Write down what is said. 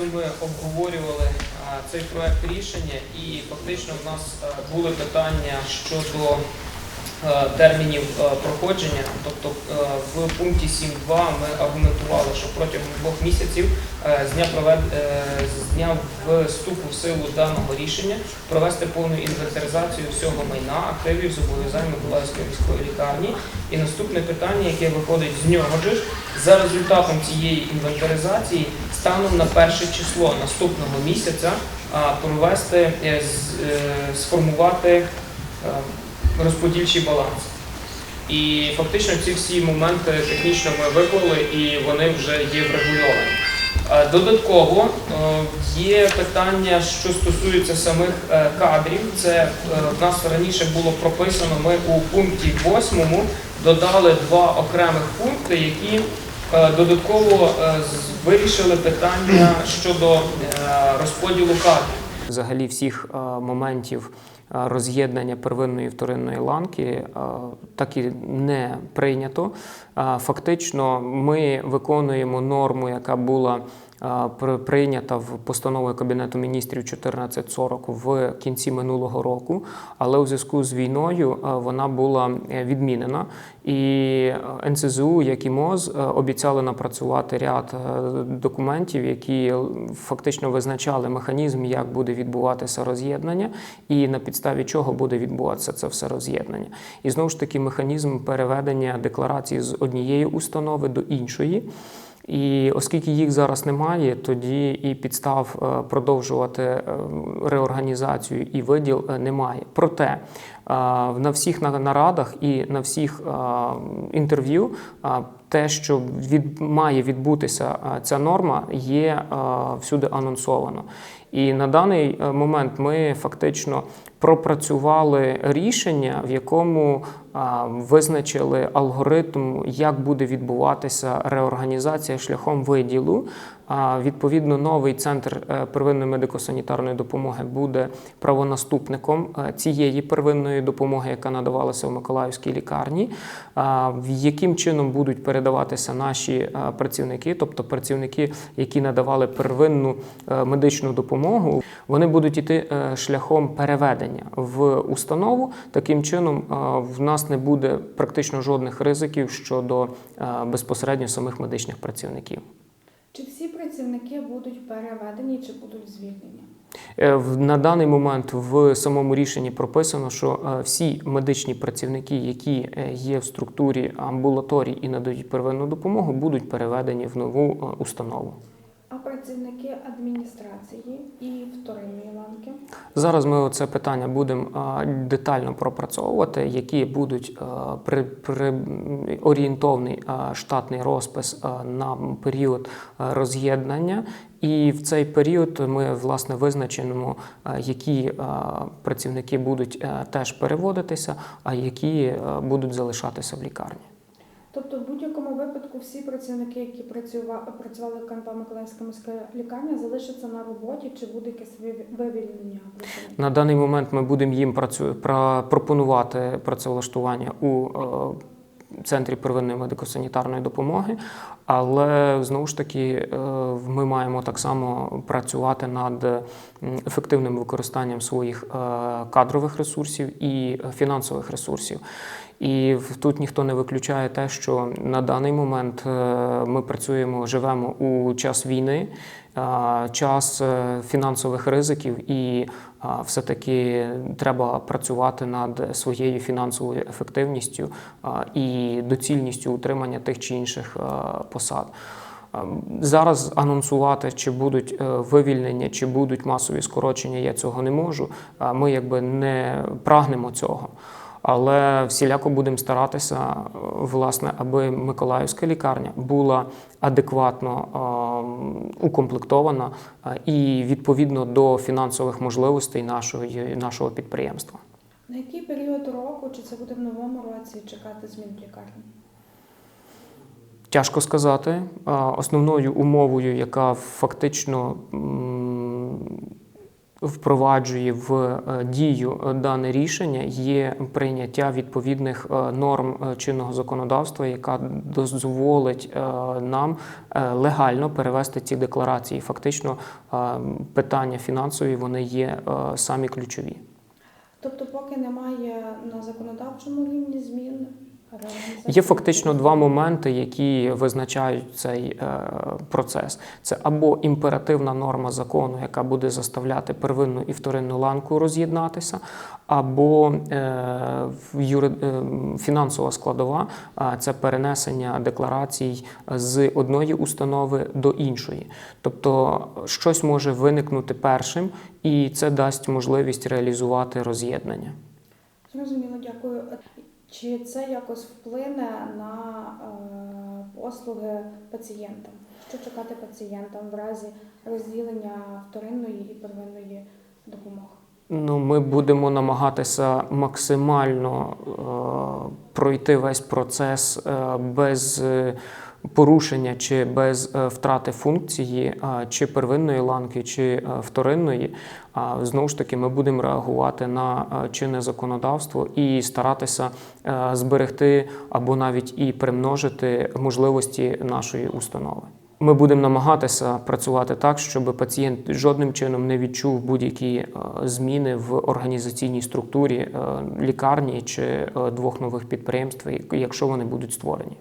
ми обговорювали цей проект рішення, і фактично в нас були питання щодо е, термінів е, проходження. Тобто е, в пункті 7.2 ми аргументували, що протягом двох місяців е, з дня провед е, з дня вступу в силу даного рішення провести повну інвентаризацію всього майна, активів, зобов'язань Миколаївської міської лікарні. І наступне питання, яке виходить з нього ж, за результатом цієї інвентаризації, станом на перше число наступного місяця провести, е, е, сформувати е, розподільчий баланс. І фактично ці всі моменти технічно ми виклали і вони вже є врегульовані. Додатково є питання, що стосується самих кадрів. Це в нас раніше було прописано. Ми у пункті 8 додали два окремих пункти, які додатково е, вирішили питання щодо е, розподілу кадрів. Взагалі всіх е, моментів е, роз'єднання первинної і вторинної ланки е, так і не прийнято. Е, Фактично, ми виконуємо норму, яка була е, прийнята в постановою Кабінету міністрів 1440 в кінці минулого року, але у зв'язку з війною вона була е, відмінена. І е, НСЗУ, як і МОЗ, е, обіцяли напрацювати ряд документів, які фактично визначали механізм, як буде відбуватися роз'єднання, і на підставі чого буде відбуватися це все роз'єднання. І знову ж таки механізм переведення декларації з однієї установи до іншої. І оскільки їх зараз немає, тоді і підстав е, продовжувати е, реорганізацію і виділ е, немає. Проте на всіх нарадах і на всіх інтерв'ю те, що від, має відбутися е, ця норма, є е, всюди анонсовано. І на даний е, момент ми фактично пропрацювали рішення, в якому визначили алгоритм, як буде відбуватися реорганізація шляхом виділу. Відповідно, новий центр е, первинної медико-санітарної допомоги буде правонаступником е, цієї первинної допомоги, яка надавалася в Миколаївській лікарні. Яким чином будуть передаватися наші е, працівники, тобто працівники, які надавали первинну медичну допомогу, вони будуть йти е, шляхом переведення в установу. Таким чином, в нас не буде практично жодних ризиків щодо безпосередньо самих медичних працівників. Працівники будуть переведені, чи будуть звільнені? Е, На даний момент в самому рішенні прописано, що е, всі медичні працівники, які е, є в структурі амбулаторій і надають первинну допомогу, будуть переведені в нову установу. Працівники адміністрації і вторинної ланки? Зараз ми це питання будемо детально пропрацьовувати, які будуть при, при орієнтовний штатний розпис на період роз'єднання. І в цей період ми власне визначимо, які працівники будуть теж переводитися, а які будуть залишатися в лікарні. Тобто, в будь-якому випадку всі працівники, які працювали, в КНП Миколаївська міська лікарня, залишаться на роботі, чи буде якесь виві- вивільнення? На даний момент ми будемо їм працю... про- пропонувати працевлаштування у е, центрі первинної медико-санітарної допомоги, але знову ж таки е, ми маємо так само працювати над ефективним використанням своїх е, кадрових ресурсів і фінансових ресурсів. І тут ніхто не виключає те, що на даний момент е, ми працюємо, живемо у час війни, час фінансових ризиків, і все-таки треба працювати над своєю фінансовою ефективністю і доцільністю утримання тих чи інших посад. Е, Зараз анонсувати, чи будуть е, вивільнення, чи будуть масові скорочення, я цього не можу. Е, Ми якби не прагнемо цього. Але всіляко будемо старатися, е, власне, аби Миколаївська лікарня була адекватно е, укомплектована і відповідно до фінансових можливостей нашої, нашого підприємства. На який період року, чи це буде в новому році, чекати змін в лікарні? Тяжко сказати. Основною умовою, яка фактично впроваджує в е, дію е, дане рішення, є прийняття відповідних е, норм чинного законодавства, яка дозволить нам легально перевести ці декларації. Фактично, питання фінансові вони є самі ключові. Тобто, поки немає на законодавчому рівні змін, Є фактично два моменти, які визначають цей е, процес. Це або імперативна норма закону, яка буде заставляти первинну і вторинну ланку роз'єднатися, або е, е, фінансова складова це перенесення декларацій з одної установи до іншої. Тобто щось може виникнути першим, і це дасть можливість реалізувати роз'єднання. Зрозуміло, дякую. Чи це якось вплине на е, послуги пацієнтам? Що чекати пацієнтам в разі розділення вторинної і первинної допомоги? Ну, ми будемо намагатися максимально е, пройти весь процес е, без е, порушення чи без е, втрати функції, чи первинної ланки, чи е, вторинної. Знову ж таки, ми будемо реагувати на е, чинне законодавство і старатися зберегти або навіть і примножити можливості нашої установи. Ми будемо намагатися працювати так, щоб пацієнт жодним чином не відчув будь-які зміни в організаційній структурі лікарні чи двох нових підприємств, якщо вони будуть створені.